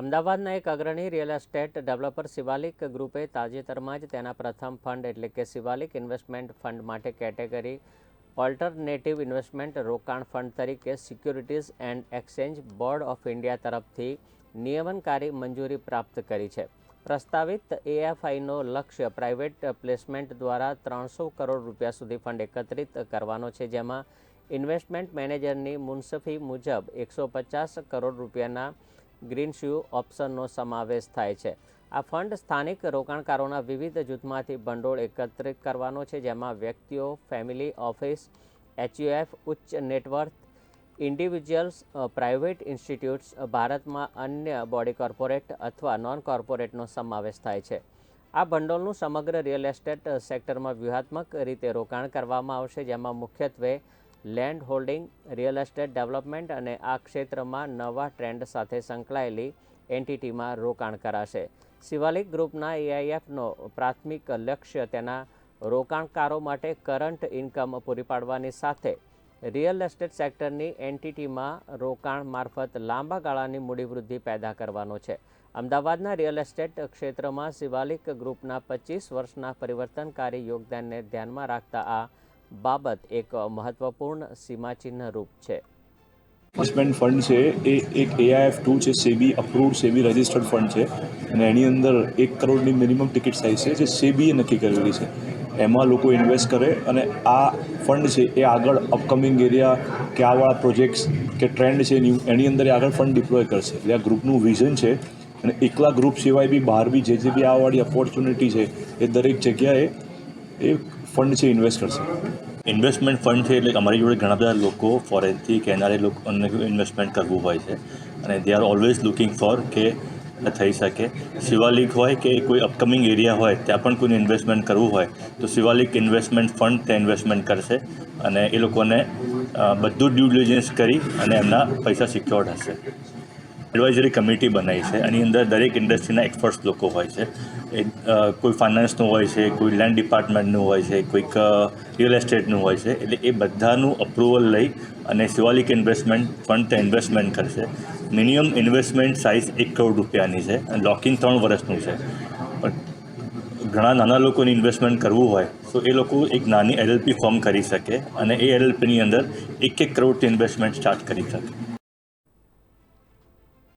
અમદાવાદના એક અગ્રણી રિયલ એસ્ટેટ ડેવલપર શિવાલિક ગ્રુપે તાજેતરમાં જ તેના પ્રથમ ફંડ એટલે કે શિવાલિક ઇન્વેસ્ટમેન્ટ ફંડ માટે કેટેગરી ઓલ્ટરનેટિવ ઇન્વેસ્ટમેન્ટ રોકાણ ફંડ તરીકે securities and exchange board of India તરફથી નિયમનકારી મંજૂરી પ્રાપ્ત કરી છે. પ્રસ્તાવિત એએફઆઈનો લક્ષ્ય પ્રાઇવેટ પ્લેસમેન્ટ દ્વારા ત્રણસો કરોડ રૂપિયા સુધી ફંડ એકત્રિત કરવાનો છે, જેમાં ઇન્વેસ્ટમેન્ટ મેનેજરની મુનસફી મુજબ એકસો પચાસ કરોડ રૂપિયાના ગ્રીન શ્યુ ઓપ્શનનો સમાવેશ થાય છે. આ ફંડ સ્થાનિક રોકાણકારોના વિવિધ જૂથમાંથી ભંડોળ એકત્રિત કરવાનો છે, જેમાં વ્યક્તિઓ, ફેમિલી ઓફિસ, એચયુએફ, ઉચ્ચ નેટવર્થ, ઇન્ડિવિજ્યુઅલ્સ પ્રાઇવેટ ઇન્સ્ટિટ્યૂટ્સ, ભારતમાં અન્ય બોડી કોર્પોરેટ અથવા નોન કોર્પોરેટનો સમાવેશ થાય છે. આ ભંડોળનું સમગ્ર રિયલ એસ્ટેટ સેક્ટરમાં વ્યૂહાત્મક રીતે રોકાણ કરવામાં આવશે, જેમાં મુખ્યત્વે land holding, real estate development અને આ ક્ષેત્રમાં નવા ટ્રેન્ડ સાથે સંકળાયેલી એન્ટિટીમાં રોકાણ કરાશે. શિવાલિક ગ્રુપના એઆઈએફનો પ્રાથમિક લક્ષ્ય તેના રોકાણકારો માટે કરંટ ઇન્કમ પૂરી પાડવાની સાથે રિયલ એસ્ટેટ સેક્ટરની એન્ટિટીમાં રોકાણ મારફત લાંબા ગાળાની મૂડીવૃદ્ધિ પેદા કરવાનો છે. અમદાવાદના રિયલ એસ્ટેટ ક્ષેત્રમાં શિવાલિક ગ્રુપના પચીસ વર્ષના પરિવર્તનકારી યોગદાનને ધ્યાનમાં રાખતા આ બાબત એક મહત્વપૂર્ણ સીમાચિહ્ન રૂપ છે. ઇન્વેસ્ટમેન્ટ ફંડ છે, એ એક એઆઈએફ ટુ છે, SEBI approved SEBI registered fund છે. અને એની અંદર એક કરોડની મિનિમમ ટિકિટ સાઇઝ છે, જે સેબીએ નક્કી કરેલી છે. એમાં લોકો ઇન્વેસ્ટ કરે અને આ ફંડ છે, એ આગળ અપકમિંગ એરિયા કે આવાળા પ્રોજેક્ટ્સ કે ટ્રેન્ડ છે, એની અંદર એ આગળ ફંડ ડિપ્લોય કરશે. એટલે આ ગ્રુપનું વિઝન છે. અને એકલા ગ્રુપ સિવાય બી બહાર બી જે જે બી આવાળી ઓપોર્ચ્યુનિટી છે, એ દરેક જગ્યાએ એ ફંડ છે ઇન્વેસ્ટ કરશે? ઇન્વેસ્ટમેન્ટ ફંડ છે એટલે અમારી જોડે ઘણા બધા લોકો ફોરેનથી કે એનઆરએ લોકોને ઇન્વેસ્ટમેન્ટ કરવું હોય છે. અને they are always looking for કે થઈ શકે. શિવાલિક હોય કે કોઈ અપકમિંગ એરિયા હોય, ત્યાં પણ કોઈને ઇન્વેસ્ટમેન્ટ કરવું હોય, તો શિવાલિક ઇન્વેસ્ટમેન્ટ ફંડ ત્યાં ઇન્વેસ્ટમેન્ટ કરશે. અને એ લોકોને બધું ડ્યુ ડિલિજન્સ કરી અને એમના પૈસા સિક્યોર્ડ હશે એડવાઇઝરી કમિટી બનાવી છે. એની અંદર દરેક ઇન્ડસ્ટ્રીના એક્સપર્ટ્સ લોકો હોય છે. કોઈ ફાઇનાન્સનું હોય છે, કોઈ લેન્ડ ડિપાર્ટમેન્ટનું હોય છે, કોઈક રિયલ એસ્ટેટનું હોય છે. એટલે એ બધાનું અપ્રુવલ લઈ અને શિવાલિક ઇન્વેસ્ટમેન્ટ ફંડ ત્યાં ઇન્વેસ્ટમેન્ટ કરશે. મિનિમમ ઇન્વેસ્ટમેન્ટ સાઇઝ એક કરોડ રૂપિયાની છે અને લોકિંગ ત્રણ વર્ષનું છે. ઘણા નાના લોકોને ઇન્વેસ્ટમેન્ટ કરવું હોય તો એ લોકો એક નાની એલએલપી ફોર્મ કરી શકે અને એ એલએલપીની અંદર એક એક કરોડથી ઇન્વેસ્ટમેન્ટ સ્ટાર્ટ કરી શકે.